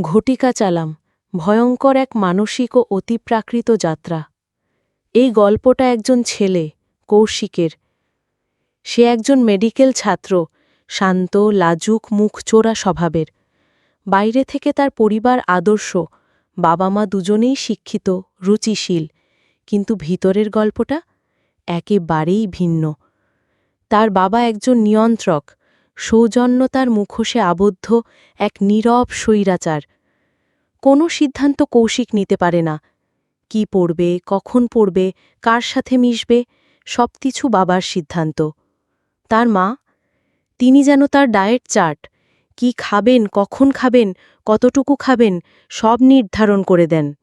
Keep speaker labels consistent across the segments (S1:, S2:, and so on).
S1: ঘটিকা চালাম, ভয়ঙ্কর এক মানসিক ও অতিপ্রাকৃত যাত্রা। এই গল্পটা একজন ছেলে, কৌশিকের। সে একজন মেডিকেল ছাত্র, শান্ত, লাজুক মুখ চোরা স্বভাবের। বাইরে থেকে তার পরিবার আদর্শ বাবা মা দুজনেই শিক্ষিত, রুচিশীল। কিন্তু ভিতরের গল্পটা একেবারেই ভিন্ন। তার বাবা একজন নিয়ন্ত্রক সৌজন্যতার মুখোশে আবদ্ধ এক নীরব স্বৈরাচার। কোনো সিদ্ধান্ত কৌশিক নিতে পারে না। কি পড়বে, কখন পড়বে, কার সাথে মিশবে, সবকিছু বাবার সিদ্ধান্ত। তার মা, তিনি যেন তার ডায়েট চার্ট, কি খাবেন, কখন খাবেন, কতটুকু খাবেন, সব নির্ধারণ করে দেন।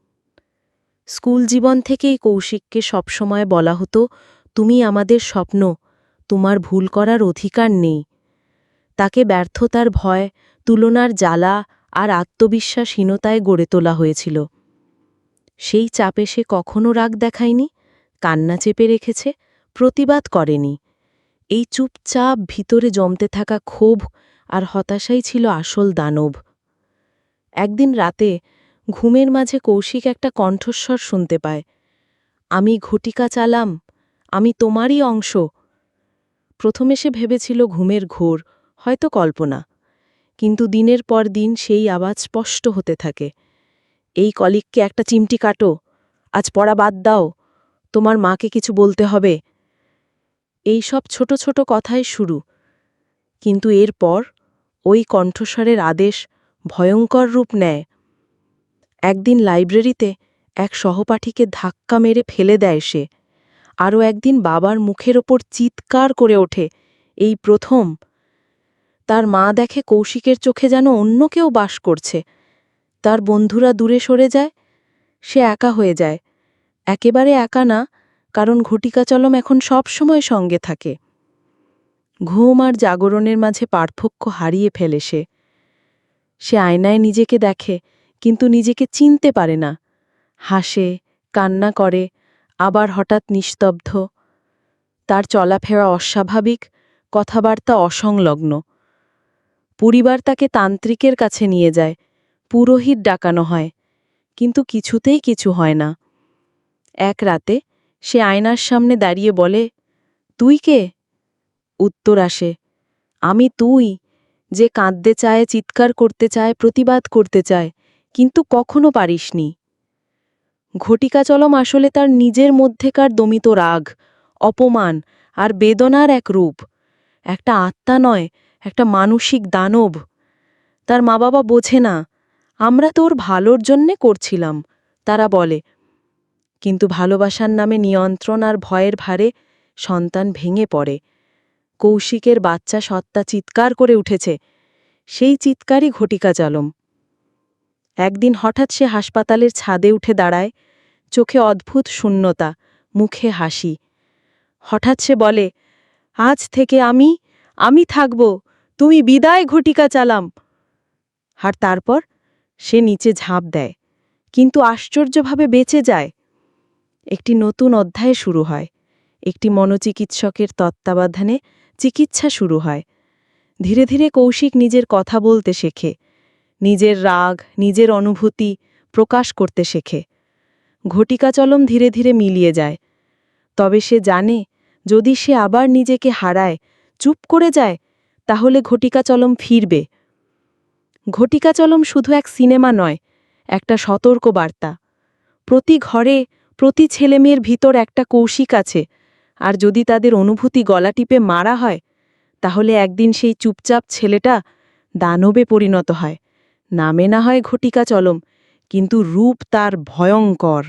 S1: স্কুল জীবন থেকেই কৌশিককে সবসময় বলা হতো, তুমি আমাদের স্বপ্ন, তোমার ভুল করার অধিকার নেই। তাকে ব্যর্থতার ভয়, তুলনার জ্বালা আর আত্মবিশ্বাসহীনতায় গড়ে তোলা হয়েছিল। সেই চাপে সে কখনো রাগ দেখায়নি, কান্না চেপে রেখেছে, প্রতিবাদ করেনি। এই চুপচাপ ভিতরে জমতে থাকা ক্ষোভ আর হতাশাই ছিল আসল দানব। একদিন রাতে ঘুমের মাঝে কৌশিক একটা কণ্ঠস্বর শুনতে পায়। আমি ঘটিকা চালাম, আমি তোমারই অংশ। প্রথমে সে ভেবেছিল ঘুমের ঘোর হয়তো কল্পনা। কিন্তু দিনের পর দিন সেই আওয়াজ স্পষ্ট হতে থাকে। এই কলিককে একটা চিমটি কাটো, আজ পড়া বাদ দাও, তোমার মাকে কিছু বলতে হবে। এই সব ছোট ছোট কথাই শুরু। কিন্তু এরপর ওই কণ্ঠস্বরের আদেশ ভয়ঙ্কর রূপ নেয়। একদিন লাইব্রেরিতে এক সহপাঠীকে ধাক্কা মেরে ফেলে দেয় সে। আরও একদিন বাবার মুখের ওপর চিৎকার করে ওঠে, এই প্রথম তার মা দেখে কৌশিকের চোখে যেন অন্য কেউ বাস করছে। তার বন্ধুরা দূরে সরে যায়, সে একা হয়ে যায়। একেবারে একা না, কারণ ঘটিকাচলম এখন সব সময় সঙ্গে থাকে। ঘুম আর জাগরণের মাঝে পার্থক্য হারিয়ে ফেলে সে। সে আয়নায় নিজেকে দেখে, কিন্তু নিজেকে চিনতে পারে না। হাসে, কান্না করে, আবার হঠাৎ নিস্তব্ধ। তার চলাফেরা অস্বাভাবিক, কথাবার্তা অসংলগ্ন। পরিবার তাকে তান্ত্রিকের কাছে নিয়ে যায়। পুরোহিত ডাকানো হয়। কিন্তু কিছুতেই কিছু হয় না। এক রাতে সে আয়নার সামনে দাঁড়িয়ে বলে, তুই কে? উত্তর আসে, আমি তুই, যে কাঁদতে চায়, চিৎকার করতে চায়, প্রতিবাদ করতে চায়, কিন্তু কখনো পারিসনি। ঘটিকাচলম আসলে তার নিজের মধ্যেকার দমিত রাগ, অপমান আর বেদনার এক রূপ। একটা আত্মা নয় একটা মানসিক দানব। তার মা বাবা বোঝে না, আমরা তোর ভালোর জন্যে করছিলাম। তারা বলে, কিন্তু ভালোবাসার নামে নিয়ন্ত্রণ আর ভয়ের ভারে সন্তান ভেঙে পড়ে। কৌশিকের বাচ্চা সত্তা চিৎকার করে উঠেছে। সেই চিৎকারই ঘটিকা চালম একদিন হঠাৎ সে হাসপাতালের ছাদে উঠে দাঁড়ায়, চোখে অদ্ভুত শূন্যতা, মুখে হাসি। হঠাৎ সে বলে, আজ থেকে আমি আমি থাকব। তুমি বিদায় ঘটিকা চালাম। আর তারপর সে নিচে ঝাঁপ দেয়, কিন্তু আশ্চর্যভাবে বেঁচে যায়। একটি নতুন অধ্যায় শুরু হয়। একটি মনোচিকিৎসকের তত্ত্বাবধানে চিকিৎসা শুরু হয়। ধীরে ধীরে কৌশিক নিজের কথা বলতে শেখে, নিজের রাগ, নিজের অনুভূতি প্রকাশ করতে শেখে। ঘটিকাচলম ধীরে ধীরে মিলিয়ে যায়। তবে সে জানে, যদি সে আবার নিজেকে হারায়, চুপ করে যায় তাহলে ঘটিকাচলম ফিরবে। ঘটিকাচলম শুধু এক সিনেমা নয়, একটা সতর্ক বার্তা প্রতি ঘরে, প্রতি ছেলেমেয়ের ভিতর একটা কৌশিক আছে, আর যদি তাদের অনুভূতি গলা টিপে মারা হয়, তাহলে একদিন সেই চুপচাপ ছেলেটা দানবে পরিণত হয়। নামে না হয় ঘটিকা চলম কিন্তু রূপ তার ভয়ঙ্কর।